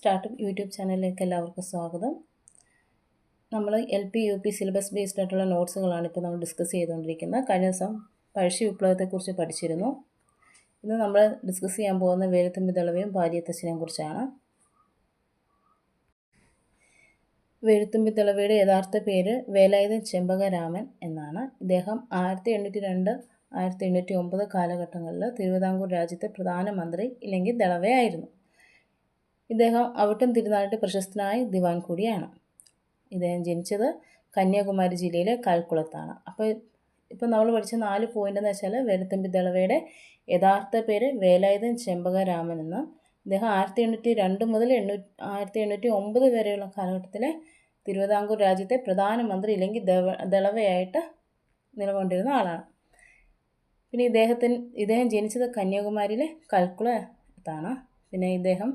Startup YouTube ചാനലിലേക്ക് എല്ലാവർക്കും സ്വാഗതം. നമ്മൾ L P U P syllabus based ആയിട്ടുള്ള നോട്ട്സുകളാണ് ഇപ്പോൾ നമ്മൾ ഡിസ്കസ് ചെയ്തുകൊണ്ടിരിക്കുന്നത്. കഴിഞ്ഞ ദിവസം പഴശ്ശി വിപ്ലവത്തെക്കുറിച്ച് പഠിച്ചിരുന്നു. ഇന്ന് നമ്മൾ ഡിസ്കസ് ചെയ്യാൻ പോകുന്ന വേലത്തും വിതളവയും ഭാര്യത്തച്ഛനെയും കുറിച്ചാണ്. വേലുത്തമ്പി ദളവയുടെ യഥാർത്ഥ പേര് വേലായുധൻ ചെമ്പകരാമൻ എന്നാണ്. ഇദ്ദേഹം ആയിരത്തി എണ്ണൂറ്റി രണ്ട് ആയിരത്തി എണ്ണൂറ്റി ഒമ്പത് കാലഘട്ടങ്ങളിൽ തിരുവിതാംകൂർ രാജ്യത്തെ പ്രധാനമന്ത്രി ഇല്ലെങ്കിൽ ദളവയായിരുന്നു. ഇദ്ദേഹം അവിട്ടം തിരുനാളിന്റെ പ്രശസ്തനായ ദിവാൻ കൂടിയാണ്. ഇദ്ദേഹം ജനിച്ചത് കന്യാകുമാരി ജില്ലയിലെ കാൽക്കുളത്താണ്. അപ്പോൾ ഇപ്പം നമ്മൾ പഠിച്ച നാല് പോയിന്റ് എന്ന് വെച്ചാൽ വേലത്തമ്പി ദളവയുടെ യഥാർത്ഥ പേര് വേലായുധൻ ചെമ്പകരാമൻ എന്ന്. ഇദ്ദേഹം ആയിരത്തി എണ്ണൂറ്റി രണ്ട് മുതൽ എണ്ണൂറ്റി ആയിരത്തി എണ്ണൂറ്റി ഒമ്പത് വരെയുള്ള കാലഘട്ടത്തിലെ തിരുവിതാംകൂർ രാജ്യത്തെ പ്രധാനമന്ത്രി ഇല്ലെങ്കിൽ ദളവയായിട്ട് നിലകൊണ്ടിരുന്ന ആളാണ്. പിന്നെ ഇദ്ദേഹത്തിന് ഇദ്ദേഹം ജനിച്ചത് കന്യാകുമാരിയിലെ കൽക്കുളത്താണ്. പിന്നെ ഇദ്ദേഹം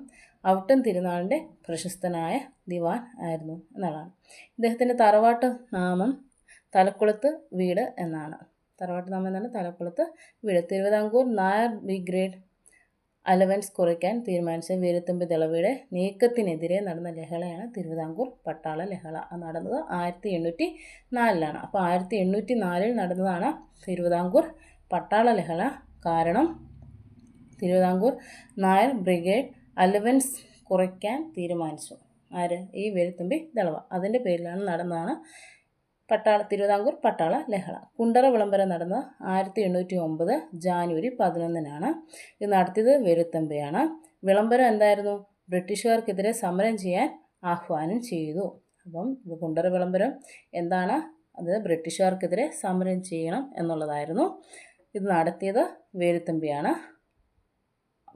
ഔട്ടം തിരുനാളിന്റെ പ്രശസ്തനായ ദിവാൻ ആയിരുന്നു എന്നുള്ളതാണ് ഇദ്ദേഹത്തിന്റെ തറവാട്ട് നാമം തലക്കുളത്ത് വീട് എന്നാണ്. തറവാട്ട് നാമം എന്നാണ് തലക്കുളത്ത് വീട്. Thiruvithamkoor Nair B grade allowance കുറയ്ക്കാൻ തീരുമാനിച്ച വീരത്തുമ്പി ദളവയുടെ നീക്കത്തിനെതിരെ നടന്ന ലഹളയാണ് തിരുവിതാംകൂർ പട്ടാള ലഹള. നടന്നത് ആയിരത്തി എണ്ണൂറ്റി നാലിലാണ് അപ്പോൾ ആയിരത്തി എണ്ണൂറ്റി നാലിൽ നടന്നതാണ് തിരുവിതാംകൂർ പട്ടാള ലഹള. കാരണം തിരുവിതാംകൂർ നായർ ബ്രിഗേഡ് അലവൻസ് കുറയ്ക്കാൻ തീരുമാനിച്ചു. ആര്? ഈ വേലുത്തുമ്പി ദളവ. അതിന്റെ പേരിലാണ് നടന്നതാണ് പട്ടാള തിരുവിതാംകൂർ പട്ടാള ലഹള. കുണ്ടറ വിളംബരം നടന്നത് ആയിരത്തി എണ്ണൂറ്റി ഒമ്പത് ജാനുവരി പതിനൊന്നിനാണ്. ഇത് നടത്തിയത് വേലുത്തമ്പയാണ് വിളംബരം എന്തായിരുന്നു? ബ്രിട്ടീഷുകാർക്കെതിരെ സമരം ചെയ്യാൻ ആഹ്വാനം ചെയ്തു. അപ്പം കുണ്ടറ വിളംബരം എന്താണ്? അത് ബ്രിട്ടീഷുകാർക്കെതിരെ സമരം ചെയ്യണം എന്നുള്ളതായിരുന്നു. ഇത് നടത്തിയത് വേലുത്തമ്പിയാണ്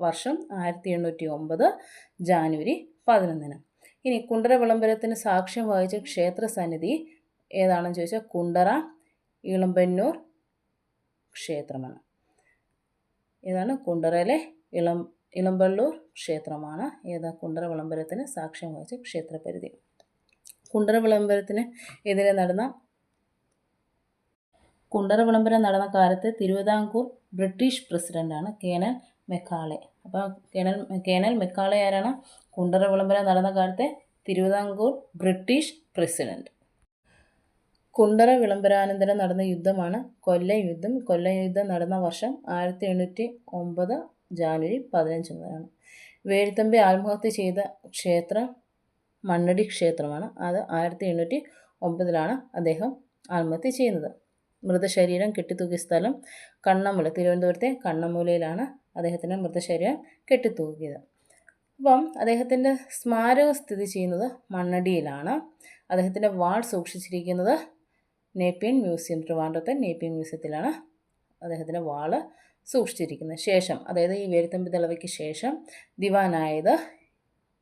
വർഷം ആയിരത്തി എണ്ണൂറ്റി ഒമ്പത് ജാനുവരി പതിനൊന്നിന്. ഇനി കുണ്ടറ വിളംബരത്തിന് സാക്ഷ്യം വഹിച്ച ക്ഷേത്ര സന്നിധി ഏതാണെന്ന് ചോദിച്ചാൽ കുണ്ടറ ഇളമ്പന്നൂർ ക്ഷേത്രമാണ്. ഏതാണ് കുണ്ടറയിലെ ഇളം ഇളമ്പള്ളൂർ ക്ഷേത്രമാണ്. ഏതാ കുണ്ടറ വിളംബരത്തിന് സാക്ഷ്യം വഹിച്ച ക്ഷേത്രപരിധി. കുണ്ടറ വിളംബരത്തിന് എതിരെ നടന്ന കുണ്ടറ വിളംബരം നടന്ന കാലത്ത് തിരുവിതാംകൂർ ബ്രിട്ടീഷ് പ്രസിഡന്റാണ് കേണൽ മെക്കാളെ. അപ്പോൾ കേണൽ കേണൽ മെക്കാളെ ആരാണ്? കുണ്ടറ വിളംബരം നടന്ന കാലത്തെ തിരുവിതാംകൂർ ബ്രിട്ടീഷ് പ്രസിഡന്റ് കുണ്ടറ വിളംബരാനന്തരം നടന്ന യുദ്ധമാണ് കൊല്ലം യുദ്ധം. കൊല്ലം യുദ്ധം നടന്ന വർഷം ആയിരത്തി എണ്ണൂറ്റി ഒമ്പത് ജാനുവരി പതിനഞ്ച് മുതലാണ്. വേലുത്തമ്പി ആത്മഹത്യ ചെയ്ത ക്ഷേത്രം മണ്ണടി ക്ഷേത്രമാണ്. അത് ആയിരത്തി എണ്ണൂറ്റി ഒമ്പതിലാണ് അദ്ദേഹം ആത്മഹത്യ ചെയ്യുന്നത്. മൃതശരീരം കെട്ടിത്തൂക്കിയ സ്ഥലം കണ്ണമൂല തിരുവനന്തപുരത്തെ കണ്ണമൂലയിലാണ് അദ്ദേഹത്തിന്റെ മൃതശരീരം കെട്ടിത്തൂക്കിയത്. അപ്പം അദ്ദേഹത്തിന്റെ സ്മാരകം സ്ഥിതി ചെയ്യുന്നത് മണ്ണടിയിലാണ്. അദ്ദേഹത്തിന്റെ വാൾ സൂക്ഷിച്ചിരിക്കുന്നത് നേപ്പിയൻ മ്യൂസിയം ട്രിവാൻഡ്രത്തെ നേപ്പിയൻ മ്യൂസിയത്തിലാണ് അദ്ദേഹത്തിന്റെ വാൾ സൂക്ഷിച്ചിരിക്കുന്നത്. ശേഷം അതായത് ഈ വേലുത്തമ്പി ദളവയ്ക്ക് ശേഷം ദിവാനായത്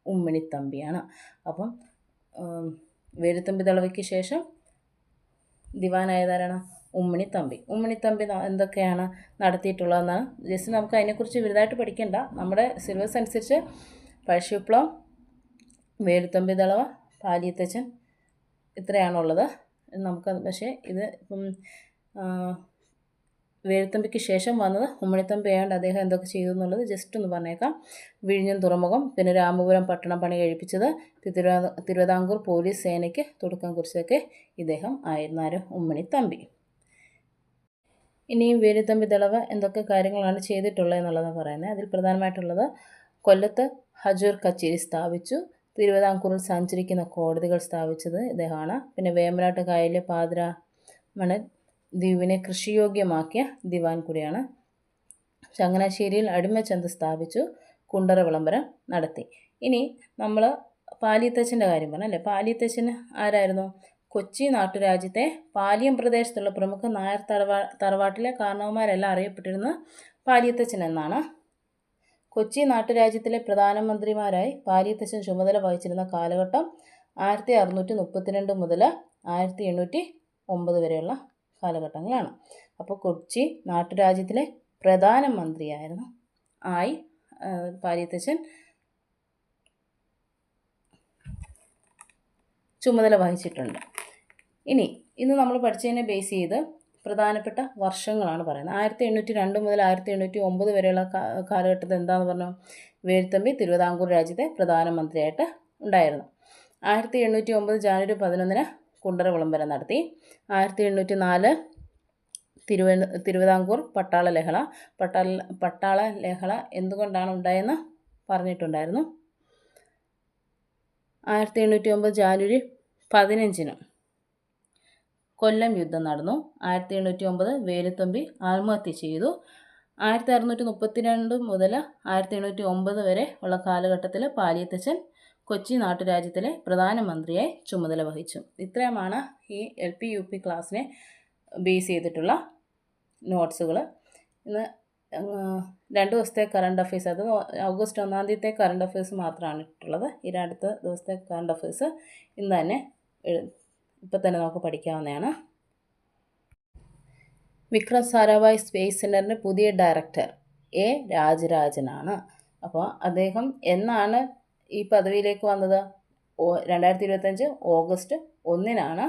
ഉമ്മിണിത്തമ്പിയാണ്. അപ്പം വേലുത്തമ്പി ദളവയ്ക്ക് ശേഷം ദിവാനായതാരാണ് ഉമ്മിണിത്തമ്പി. ഉമ്മിണിത്തമ്പി എന്തൊക്കെയാണ് നടത്തിയിട്ടുള്ളതെന്ന് ജസ്റ്റ് നമുക്ക് അതിനെക്കുറിച്ച് വലുതായിട്ട് പഠിക്കേണ്ട. നമ്മുടെ സിലബസ് അനുസരിച്ച് പഴശ്ശിവിപ്ലവം വേലുത്തമ്പി ദളവ പാലിയത്തച്ഛൻ ഇത്രയാണുള്ളത്. നമുക്ക് പക്ഷേ ഇത് ഇപ്പം വേലുത്തമ്പിക്ക് ശേഷം വന്നത് ഉമ്മണിത്തമ്പി ആയതുകൊണ്ട് അദ്ദേഹം എന്തൊക്കെ ചെയ്തു എന്നുള്ളത് ജസ്റ്റ് ഒന്ന് പറഞ്ഞേക്കാം. വിഴിഞ്ഞം തുറമുഖം പിന്നെ രാമപുരം പട്ടണം പണി കഴിപ്പിച്ചത് തിരുവിതാ തിരുവിതാംകൂർ പോലീസ് സേനയ്ക്ക് തുടക്കം കുറിച്ചതൊക്കെ ഇദ്ദേഹം ആയിരുന്നു ആരും ഉമ്മണിത്തമ്പി. ഇനിയും വേലുത്തമ്പി ദളവ് എന്തൊക്കെ കാര്യങ്ങളാണ് ചെയ്തിട്ടുള്ളത് എന്നുള്ളതാണ് പറയുന്നത്. അതിൽ പ്രധാനമായിട്ടുള്ളത് കൊല്ലത്ത് ഹജൂർ കച്ചേരി സ്ഥാപിച്ചു. തിരുവിതാംകൂറിൽ സഞ്ചരിക്കുന്ന കോടതികൾ സ്ഥാപിച്ചത് ഇദ്ദേഹമാണ്. പിന്നെ വേമ്പനാട്ട് കായലിലെ പാതിര മണൽ ദ്വീപിനെ കൃഷിയോഗ്യമാക്കിയ ദിവാൻ കൂടിയാണ്. ചങ്ങനാശ്ശേരിയിൽ അടിമച്ചന്ത സ്ഥാപിച്ചു. കുണ്ടറ വിളംബരം നടത്തി. ഇനി നമ്മൾ പാലിയത്തച്ഛന്റെ കാര്യം പറഞ്ഞല്ലേ പാലിയത്തച്ഛൻ ആരായിരുന്നു? കൊച്ചി നാട്ടുരാജ്യത്തെ പാലിയം പ്രദേശത്തുള്ള പ്രമുഖ നായർ തറവാ തറവാട്ടിലെ കാരണവന്മാരെല്ലാം അറിയപ്പെട്ടിരുന്ന പാലിയത്തച്ഛൻ എന്നാണ്. കൊച്ചി നാട്ടുരാജ്യത്തിലെ പ്രധാനമന്ത്രിമാരായി പാലിയത്തച്ഛൻ ചുമതല വഹിച്ചിരുന്ന കാലഘട്ടം ആയിരത്തി അറുന്നൂറ്റി മുപ്പത്തിരണ്ട് മുതൽ ആയിരത്തി എണ്ണൂറ്റി ഒമ്പത് വരെയുള്ള കാലഘട്ടങ്ങളാണ്. അപ്പോൾ കൊച്ചി നാട്ടുരാജ്യത്തിലെ പ്രധാനമന്ത്രിയായിരുന്നു. ആയി പാലിയത്തച്ഛൻ ചുമതല വഹിച്ചിട്ടുണ്ട്. ഇനി ഇന്ന് നമ്മൾ പഠിച്ചതിനെ ബേസ് ചെയ്ത് പ്രധാനപ്പെട്ട വർഷങ്ങളാണ് പറയുന്നത്. ആയിരത്തി എണ്ണൂറ്റി രണ്ട് മുതൽ ആയിരത്തി എണ്ണൂറ്റി ഒമ്പത് വരെയുള്ള കാലഘട്ടത്തിൽ എന്താണെന്ന് പറഞ്ഞു? വേലുത്തമ്പി തിരുവിതാംകൂർ രാജ്യത്തെ പ്രധാനമന്ത്രിയായിട്ട് ഉണ്ടായിരുന്നു. ആയിരത്തി എണ്ണൂറ്റി ഒമ്പത് ജാനുവരി പതിനൊന്നിന് കുണ്ടറ വിളംബരം നടത്തി. ആയിരത്തി എണ്ണൂറ്റി നാല് തിരുവ തിരുവിതാംകൂർ പട്ടാള ലഹള പട്ടാള പട്ടാള ലഹള എന്തുകൊണ്ടാണ് ഉണ്ടായെന്ന് പറഞ്ഞിട്ടുണ്ടായിരുന്നു. ആയിരത്തി എണ്ണൂറ്റി ഒമ്പത് ജാനുവരി പതിനഞ്ചിന് കൊല്ലം യുദ്ധം നടന്നു. ആയിരത്തി എണ്ണൂറ്റി ഒമ്പത് വേലുത്തമ്പി ആത്മഹത്യ ചെയ്തു. ആയിരത്തി അറുന്നൂറ്റി മുപ്പത്തിരണ്ട് മുതൽ ആയിരത്തി എണ്ണൂറ്റി ഒമ്പത് വരെ ഉള്ള കാലഘട്ടത്തിൽ പാലിയത്തച്ഛൻ കൊച്ചി നാട്ടുരാജ്യത്തിലെ പ്രധാനമന്ത്രിയായി ചുമതല വഹിച്ചു. ഇത്രയുമാണ് ഈ എൽ പി യു പി ക്ലാസ്സിനെ ബേസ് ചെയ്തിട്ടുള്ള നോട്ട്സുകൾ ഇന്ന് രണ്ട് ദിവസത്തെ കറണ്ട് അഫയേഴ്സ് അത് ഓഗസ്റ്റ് ഒന്നാം തീയതിത്തെ കറണ്ട് അഫയേഴ്സ് മാത്രമാണ് ഇട്ടുള്ളത്. ഈ അടുത്ത ദിവസത്തെ കറണ്ട് അഫയേഴ്സ് ഇന്ന് തന്നെ ഇപ്പം തന്നെ നമുക്ക് പഠിക്കാവുന്നതാണ്. വിക്രം സാരാഭായ് സ്പേസ് സെന്ററിന്റെ പുതിയ ഡയറക്ടർ എ രാജരാജനാണ്. അപ്പോൾ അദ്ദേഹം എന്നാണ് ഈ പദവിയിലേക്ക് വന്നത്? രണ്ടായിരത്തി ഇരുപത്തഞ്ച് ഓഗസ്റ്റ് ഒന്നിനാണ്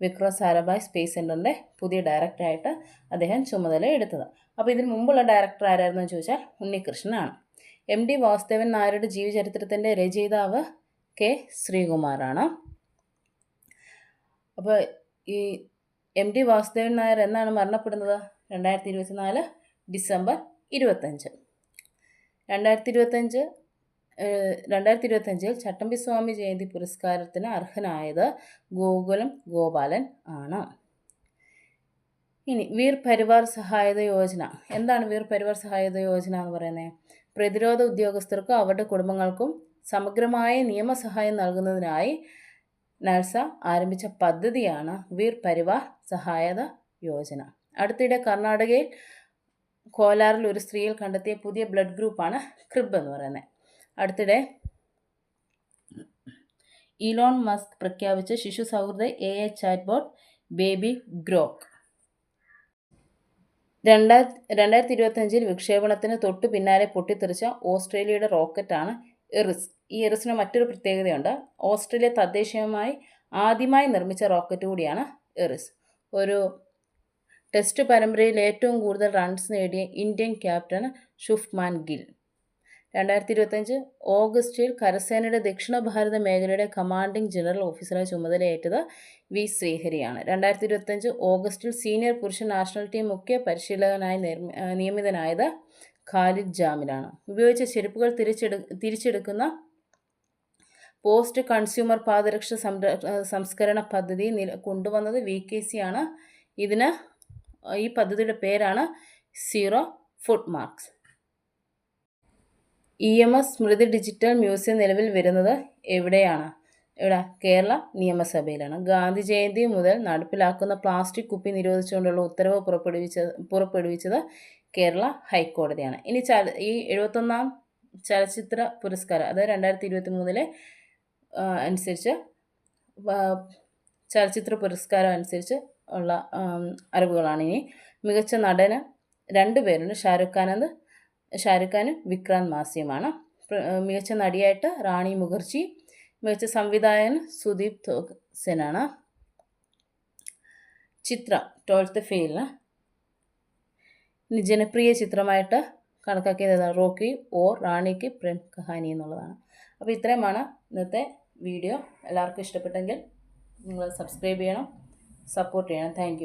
വിക്രം സാരാഭായ് സ്പേസ് സെന്ററിന്റെ പുതിയ ഡയറക്ടറായിട്ട് അദ്ദേഹം ചുമതല എടുത്തത്. അപ്പോൾ ഇതിന് മുമ്പുള്ള ഡയറക്ടർ ആരായിരുന്നു എന്ന് ചോദിച്ചാൽ ഉണ്ണികൃഷ്ണനാണ്. എം ഡി വാസുദേവൻ നായരുടെ ജീവചരിത്രത്തിന്റെ രചയിതാവ് കെ ശ്രീകുമാറാണ്. അപ്പോൾ ഈ എം ടി വാസുദേവൻ നായർ എന്നാണ് മരണപ്പെടുന്നത്? രണ്ടായിരത്തി ഇരുപത്തിനാല് ഡിസംബർ ഇരുപത്തഞ്ച് രണ്ടായിരത്തി ഇരുപത്തഞ്ച് രണ്ടായിരത്തി ഇരുപത്തഞ്ചിൽ ചട്ടമ്പി സ്വാമി ജയന്തി പുരസ്കാരത്തിന് അർഹനായത് ഗോകുലം ഗോപാലൻ ആണ്. ഇനി വീർ പരിവാർ സഹായത യോജന. എന്താണ് വീർ പരിവാർ സഹായത യോജന എന്ന് പറയുന്നത് പ്രതിരോധ ഉദ്യോഗസ്ഥർക്കും അവരുടെ കുടുംബങ്ങൾക്കും സമഗ്രമായ നിയമസഹായം നൽകുന്നതിനായി നഴ്സ ആരംഭിച്ച പദ്ധതിയാണ് വീർ പരിവാർ സഹായത യോജന. അടുത്തിടെ കർണാടകയിൽ കോലാറിൽ ഒരു സ്ത്രീയിൽ കണ്ടെത്തിയ പുതിയ ബ്ലഡ് ഗ്രൂപ്പാണ് ക്രിബ് എന്ന് പറയുന്നത്. അടുത്തിടെ ഇലോൺ മസ്ക് പ്രഖ്യാപിച്ച ശിശു സൗഹൃദ A A chatbot baby Grok. രണ്ടായിരത്തി രണ്ടായിരത്തി ഇരുപത്തഞ്ചിൽ വിക്ഷേപണത്തിന് തൊട്ടു പിന്നാലെ പൊട്ടിത്തെറിച്ച ഓസ്ട്രേലിയയുടെ റോക്കറ്റാണ് എറിസ് ഈ എറിസിന് മറ്റൊരു പ്രത്യേകതയുണ്ട്. ഓസ്ട്രേലിയ തദ്ദേശീയമായി ആദ്യമായി നിർമ്മിച്ച റോക്കറ്റ് കൂടിയാണ് എറിസ് ഒരു ടെസ്റ്റ് പരമ്പരയിൽ ഏറ്റവും കൂടുതൽ റൺസ് നേടിയ ഇന്ത്യൻ ക്യാപ്റ്റൻ ഷുഫ്മാൻ ഗിൽ. രണ്ടായിരത്തി ഇരുപത്തഞ്ച് ഓഗസ്റ്റിൽ കരസേനയുടെ ദക്ഷിണ ഭാരത മേഖലയുടെ കമാൻഡിംഗ് ജനറൽ ഓഫീസറായി ചുമതലയേറ്റത് വി. ശ്രീഹരിയാണ്. രണ്ടായിരത്തി ഇരുപത്തഞ്ച് ഓഗസ്റ്റിൽ സീനിയർ പുരുഷ നാഷണൽ ടീം മുഖ്യ പരിശീലകനായി നിയമിതനായത് ഖാലിദ് ജാമിലാണ്. ഉപയോഗിച്ച ചെരുപ്പുകൾ തിരിച്ചെടു തിരിച്ചെടുക്കുന്ന പോസ്റ്റ് കൺസ്യൂമർ പാദരക്ഷ സംസ്കരണ പദ്ധതി കൊണ്ടുവന്നത് വി കെ സി ആണ് ഇതിന് ഈ പദ്ധതിയുടെ പേരാണ് zero food marks. E M S സ്മൃതി ഡിജിറ്റൽ മ്യൂസിയം നിലവിൽ വരുന്നത് എവിടെയാണ്? എവിടെ? കേരള നിയമസഭയിലാണ്. ഗാന്ധി ജയന്തി മുതൽ നടപ്പിലാക്കുന്ന പ്ലാസ്റ്റിക് കുപ്പി നിരോധിച്ചുകൊണ്ടുള്ള ഉത്തരവ് പുറപ്പെടുവിച്ച പുറപ്പെടുവിച്ചത് കേരള ഹൈക്കോടതിയാണ്. ഇനി ചല ഈ എഴുപത്തൊന്നാം ചലച്ചിത്ര പുരസ്കാരം അതായത് രണ്ടായിരത്തി ഇരുപത്തി മൂന്നിലെ അനുസരിച്ച് ചലച്ചിത്ര പുരസ്കാരം അനുസരിച്ച് ഉള്ള അറിവുകളാണ്. ഇനി മികച്ച നടന് രണ്ട് പേരുണ്ട്. ഷാരൂഖ് ഖാൻ എന്നത് ഷാരൂഖ് ഖാനും വിക്രാന്ത് മാസിയുമാണ്. മികച്ച നടിയായിട്ട് റാണി മുഖർജി മികച്ച സംവിധായകൻ സുദീപ് സെനാണ്. ചിത്രം ട്വൽത്ത് ഫെയിലിന് ഇനി ജനപ്രിയ ചിത്രമായിട്ട് കണക്കാക്കിയത്? റോക്കി ഓർ റാണിക്ക് പ്രേം കഹാനി എന്നുള്ളതാണ്. അപ്പോൾ ഇത്രയുമാണ് ഇന്നത്തെ വീഡിയോ. എല്ലാവർക്കും ഇഷ്ടപ്പെട്ടെങ്കിൽ നിങ്ങൾ സബ്സ്ക്രൈബ് ചെയ്യണം സപ്പോർട്ട് ചെയ്യണം. താങ്ക്